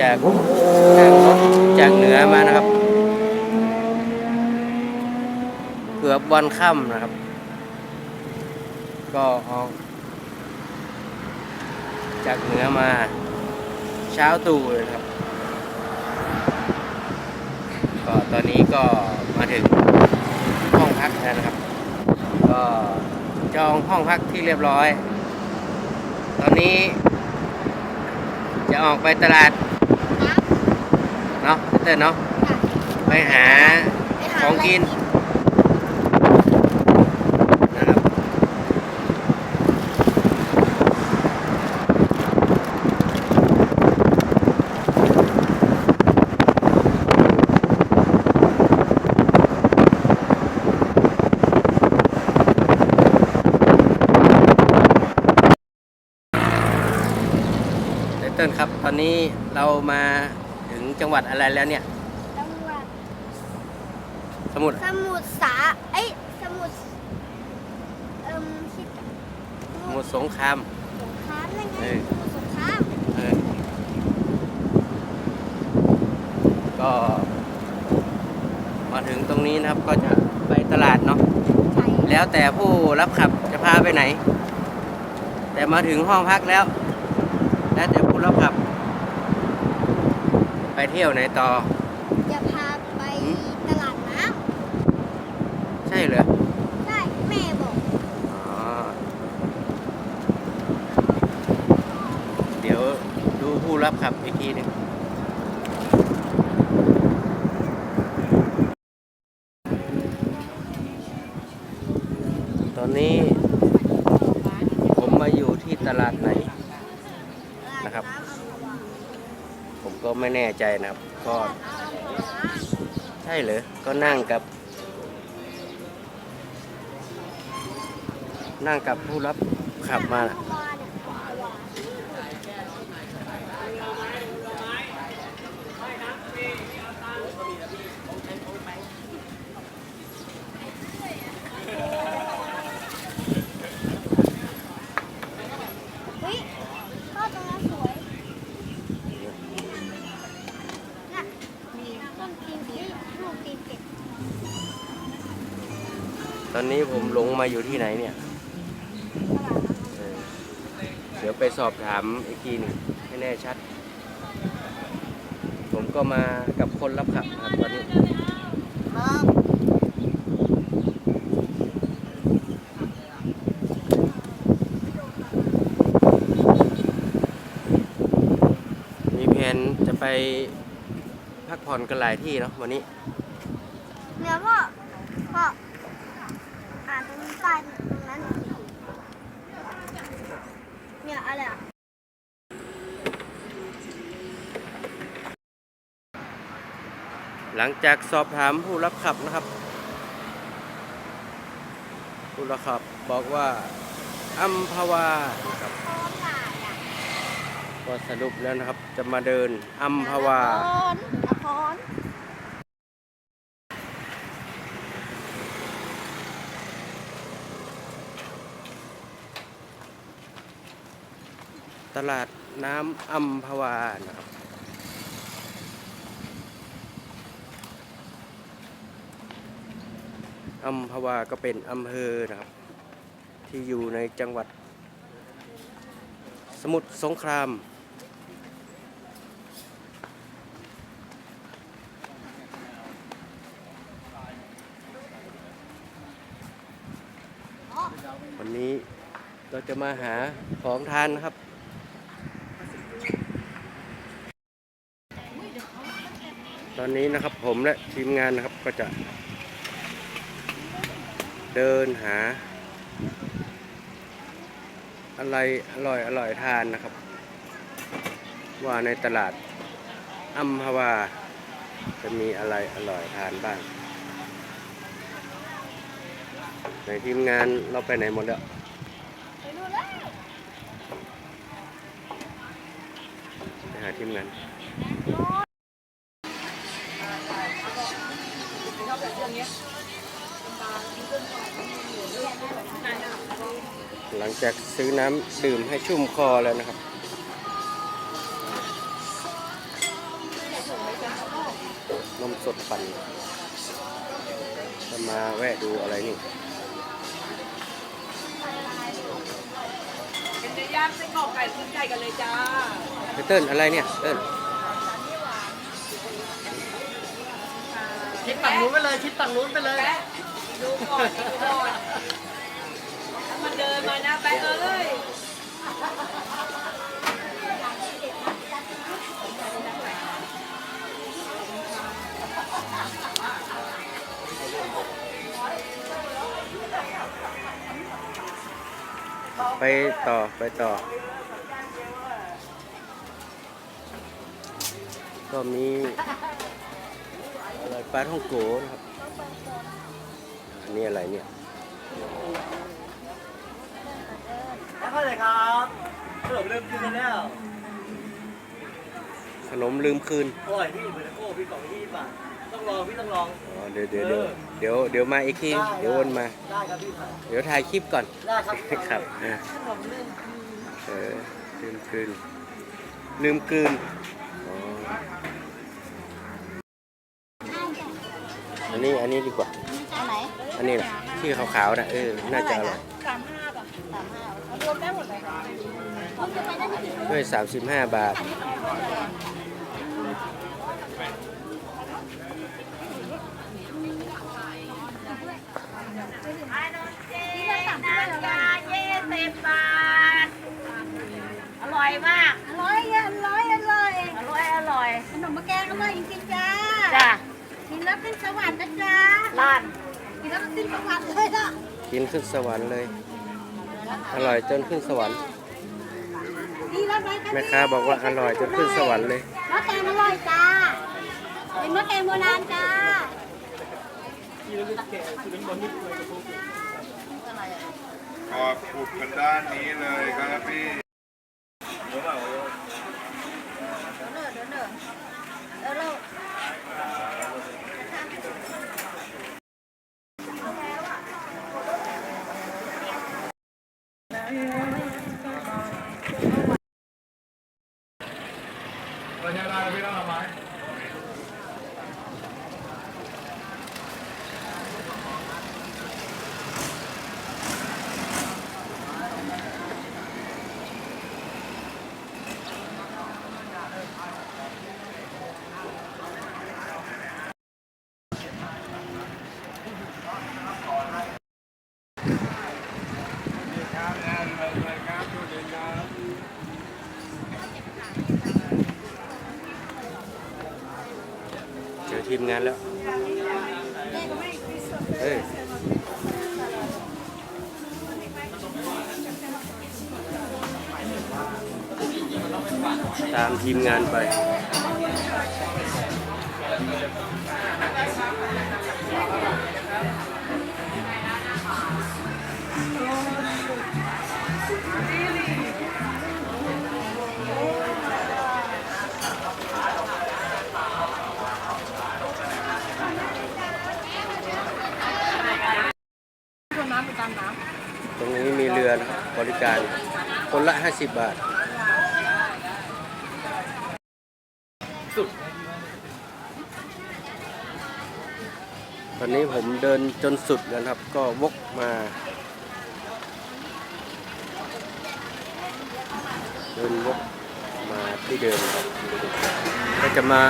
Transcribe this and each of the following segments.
จากนั่งรถจากเหนือมานะครับ เกือบวันค่ำนะครับ ก็ออกจากเหนือมาเช้าตู่เลยครับ ก็ตอนนี้ก็มาถึงห้องพักแล้วนะครับ ก็จองห้องพักที่เรียบร้อย ตอนนี้ จะออกไปตลาดเนาะพี่เต้นเนาะไปหาของกินนะครับ ไต เติ้ลครับ ตอนนี้เรามาถึงจังหวัดอะไรแล้วเนี่ย จังหวัดสมุทรสมุทรสาเอ้ยสมุทรเอิ่มคิดกันสมุทรสงคราม สงครามนั่นไงเออ สมุทรสงครามเออก็ มาถึงตรงนี้นะครับก็จะไปตลาดเนาะ ใช่แล้วแต่ผู้รับขับจะพาไปไหน แต่มาถึงห้องพักแล้ว แล้วแต่ผู้รับขับไป เที่ยวไหนต่อ จะพาไปตลาดน้ใช่เหรอำใช่ แม่บอกอ๋อ เดี๋ยวดูผู้รับขับอีกทีหนึงตอนนี้ ผมมาอยู่ที่ตลาดไหน นะครับ ผมก็ ไม่แน่ใจนะครับ ก็ใช่เหรอ ก็นั่งกับ นั่งกับผู้รับขับมานะ อนนี้ผมหลงมาอยู่ที่ไหนเนี่ยเออเดี๋ยวไปสอบถามอีกทีหนึงให้แน่ชัด ผมก็มากับคนรับขับครับตอนนี้ครับมีแผนจะไปพักผ่อนกันหลายที่เนาะวันนี้เนี่ยพ่อ พ่อ อ่านตรงนี้ป้ายตรง นั้นเนี่ยอะไรอะหลังจากสอบถามผู้รับขับนะครับ ผู้รับขับบอกว่าอัมพวานะครับโค้งหลายอะก็สรุปแล้วนะครับ จะมาเดินอัมพวา นนคร ต ลาดน้ำอัมพวานะครับ อัมพวาก็เป็นอำเภอนะครับ ที่อยู่ในจังหวัด สมุทรสงครามวันนี้เราจะมาหาของทานนะครับ ตอนนี้นะครับผมและทีมงานนะครับก็จะ เดินหา อะไรอร่อยอร่อยทานนะครับ ว่าในตลาดอัมพวา จะมีอะไรอร่อยทานบ้างในทีมงานเราไปไหนหมดแล้วไปหาทีมงาน หลังจากซื้อน้ำดื่มให้ชุ่มคอแล้วนะครับสดปั่นจะมาแวะดูอะไรนี่เป็นเนื้อย่างไส้กรอกไก่ชิ้นใหญ่กันเลยจ้าไอเติ้ลอะไรเนี่ยเติ้ลชิดฝั่งนู้นไปเลย ชิดฝั่งนู้นไปเลยแป๊ะ ดูก่อนดูก่อนมันเดินมานะแป๊ะเอ้ยไปต่อไปต่อ ก็มีอะไรปลาท่องโกนะครับ นนี้อะไรเนี่ยแล้วก็เลยครับเริ่มเริ่มกินกันแล้วขนมลืมคืนอร่อยพี่เหมือนโก้พี่กล่องที่ป่ะต้องลองพี่ต้องลองอ๋อเดี๋ยวเดี๋ยวเดี๋ยวเดี๋ยวเดี๋ยวมาอีกทีได้เดี๋ยววนมาได้ครับพี่ครับเดี๋ยวถ่ายคลิปก่อนได้ครับครับเออลืมคืนลืมคืนอ๋ออันนี้อันนี้ดีกว่า อันไหนอันนี้นะที่ขาวๆนะเออน่าจะอร่อยสามห้าป่ะสามห้ารวมได้หมดเลยค่ะผมจะไปได้ที่กี่ด้วย 35 บาทที่ละสามห้าเหรอยี่สิบบาท อร่อยมากอร่อยอร่อยอร่อยอร่อยอร่อยขนมแกงอร่อยจริงๆจ้าจ้ะ กินแล้วขึ้นสวรรค์นะจ๊ะ ร้าน กินแล้วขึ้นสวรรค์เลยล่ะกินขึ้นสวรรค์เลย อร่อยจนขึ้นสวรรค์ ดีแล้วไหมะแม่ค้าบอกว่าอร่อยจนขึ้นสวรรค์เลยมะแกงอร่อยจ้า เป็นมะแกงโบราณจ้าขอบขุดกันด้านนี้เลยครับพี่ ตามทีมงานไป ตรงนี้มีเรือนะครับบริการคนละ 50 บาท สุด ตอนนี้ผมเดินจนสุดแล้วครับ ก็วกมา เดินวกมาที่เดิมครับ ก็จะมา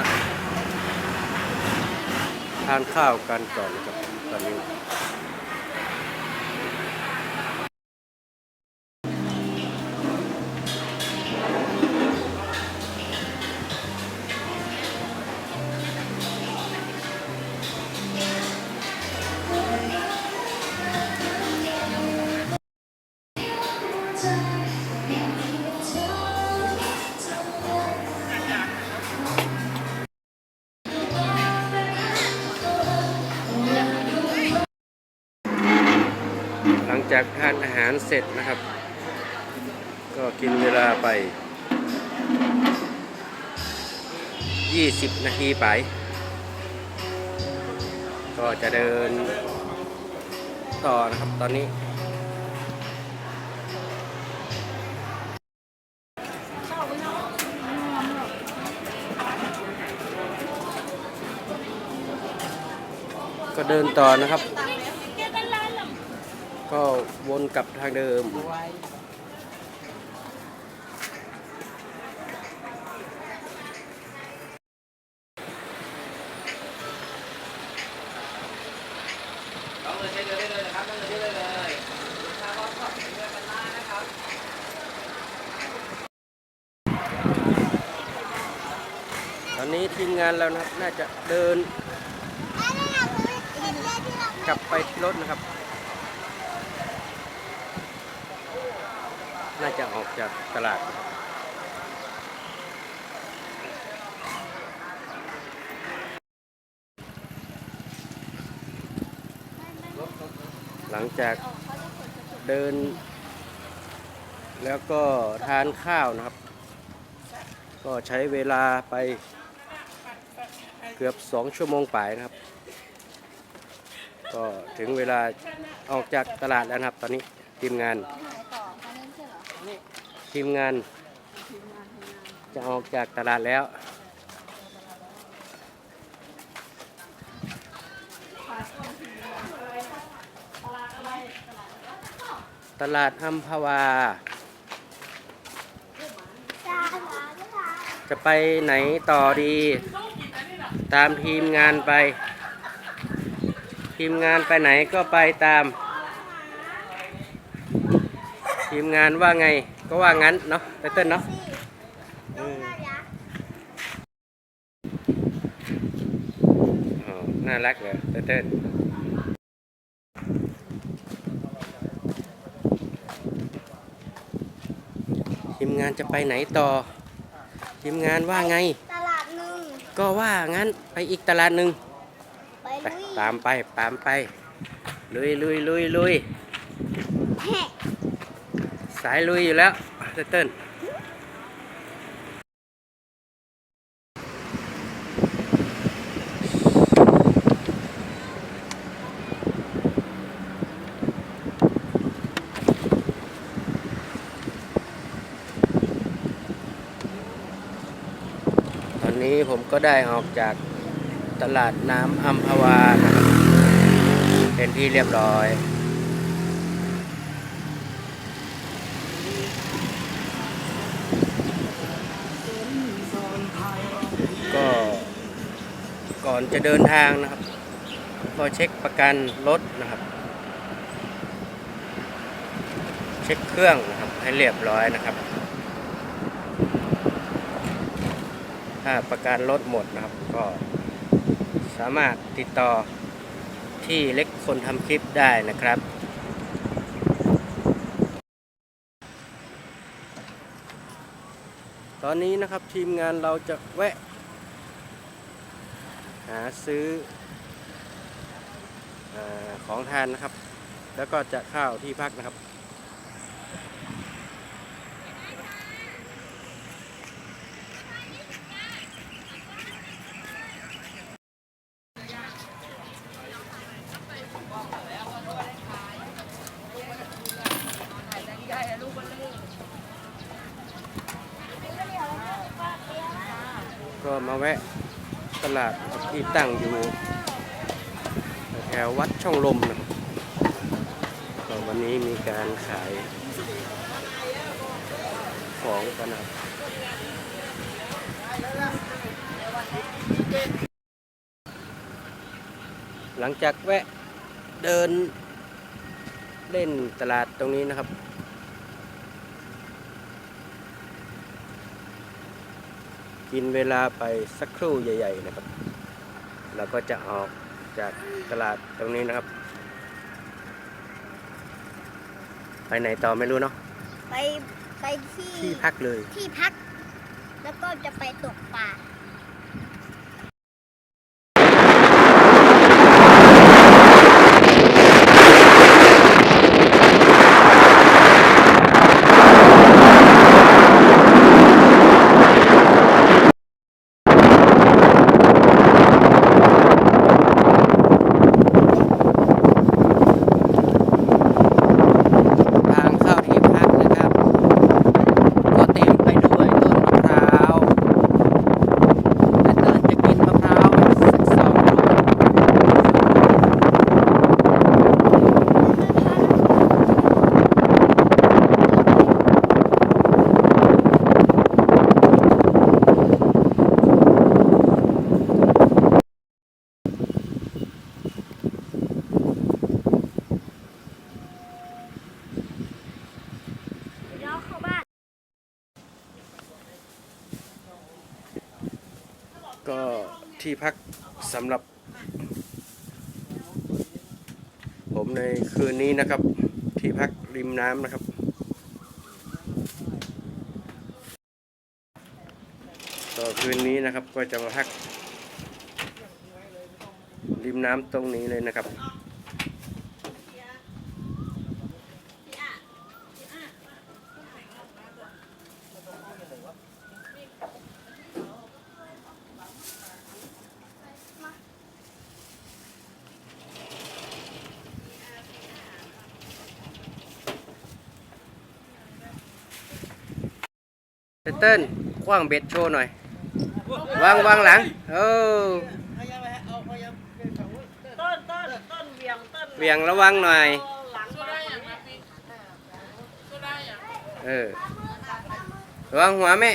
ทานข้าวกันก่อนนะครับตอนนี้านอาหารเสร็จนะครับ ก็กินเวลาไป 20 นาทีไป ก็จะเดินต่อนะครับตอนนี้ ก็เดินต่อนะครับ ก็วนกลับทางเดิม ต้องเลยใช้เดินได้เลยนะครับต้องเลยได้เลยถ้าว่าชอบเงินมันล่านะครับ ตอนนี้ทีมงานเรานะครับ น่าจะเดินกลับไปที่รถนะครับ น่าจะออกจากตลาดหลังจากเดิน แล้วก็ทานข้าวนะครับ ก็ใช้เวลาไปเกือบสองชั่วโมงป่ายนะครับ ก็ถึงเวลาออกจากตลาดแล้วนะครับ ตอนนี้ทีมงาน ทีมงาน จะออกจากตลาดแล้ว ตลาดอัมพวา จะไปไหนต่อดี ตามทีมงานไป ทีมงานไปไหนก็ไปตาม ทีมงานว่าไง ก็ว่างั้นเนาะไตเติ้ลเนาะอืมอ๋อน่ารักเลยไตเติ้ลทีมงานจะไปไหนต่อ ทีมงานว่าไง ตลาดหนึ่งก็ว่างั้นไปอีกตลาดหนึ่งไปไปลุยตามไปตามไปลุยลุยลุยลุยแหะ สายลุยอยู่แล้วเต้นเต้นตอนนี้ผมก็ได้ออกจากตลาดน้ำอัมพวานะเป็นที่เรียบร้อย ก็ก่อน จะเดินทางนะครับ ก็เช็คประกันรถนะครับ เช็คเครื่องนะครับให้เรียบร้อยนะครับ ถ้าประกันรถหมดนะครับก็สามารถติดต่อที่เล็กคนทำคลิปได้นะครับตอนนี้นะครับทีมงานเราจะแวะ หาซื้ออของทานนะครับ แล้วก็จะเข้าที่พักนะครับก็มาแวะ ตลาดที่ตั้งอยู่แถววัดช่องลมนะก็วันนี้มีการขายของกันนะหลังจากแวะเดินเล่นตลาดตรงนี้นะครับ กินเวลาไปสักครู่ใหญ่ ๆ นะครับแล้วก็จะออกจากตลาดตรงนี้นะครับ ไปไหนต่อไม่รู้เนาะไปไปที่ที่พักเลย ที่พัก แล้วก็จะไปตกปลา ที่พักสำหรับ ผมในคืนนี้นะครับ ที่พักริมน้ำนะครับ ต่อคืนนี้นะครับก็จะมาพักริมน้ำตรงนี้เลยนะครับ เติ้ลคว้างเบ็ดโชว์หน่อยวางวางหลังเออต้นต้นต้นเวียงต้นเวียงระวังหน่อยหลังมาเออระวังหัวแม่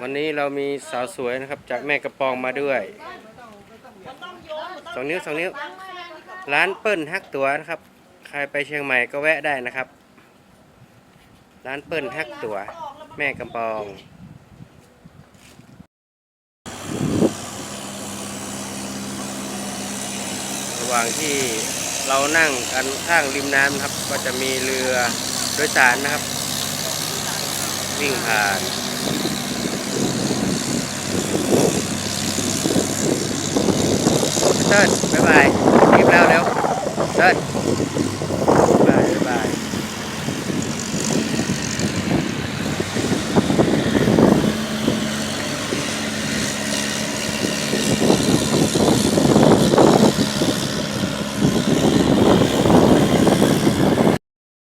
วันนี้เรามีสาวสวยนะครับ จากแม่กระปองมาด้วย สองนิ้วสองนิ้ว ร้านเปิ้ลฮักตัวนะครับ ใครไปเชียงใหม่ก็แวะได้นะครับ ร้านเปิ้ลฮักตัว แม่กำปองระหว่างที่เรานั่งกันข้างริมน้ำนะครับ ก็จะมีเรือโดยสารนะครับ วิ่งผ่าน เติ้ลบ๊ายบายรีบแล้วเร็วเติ้ล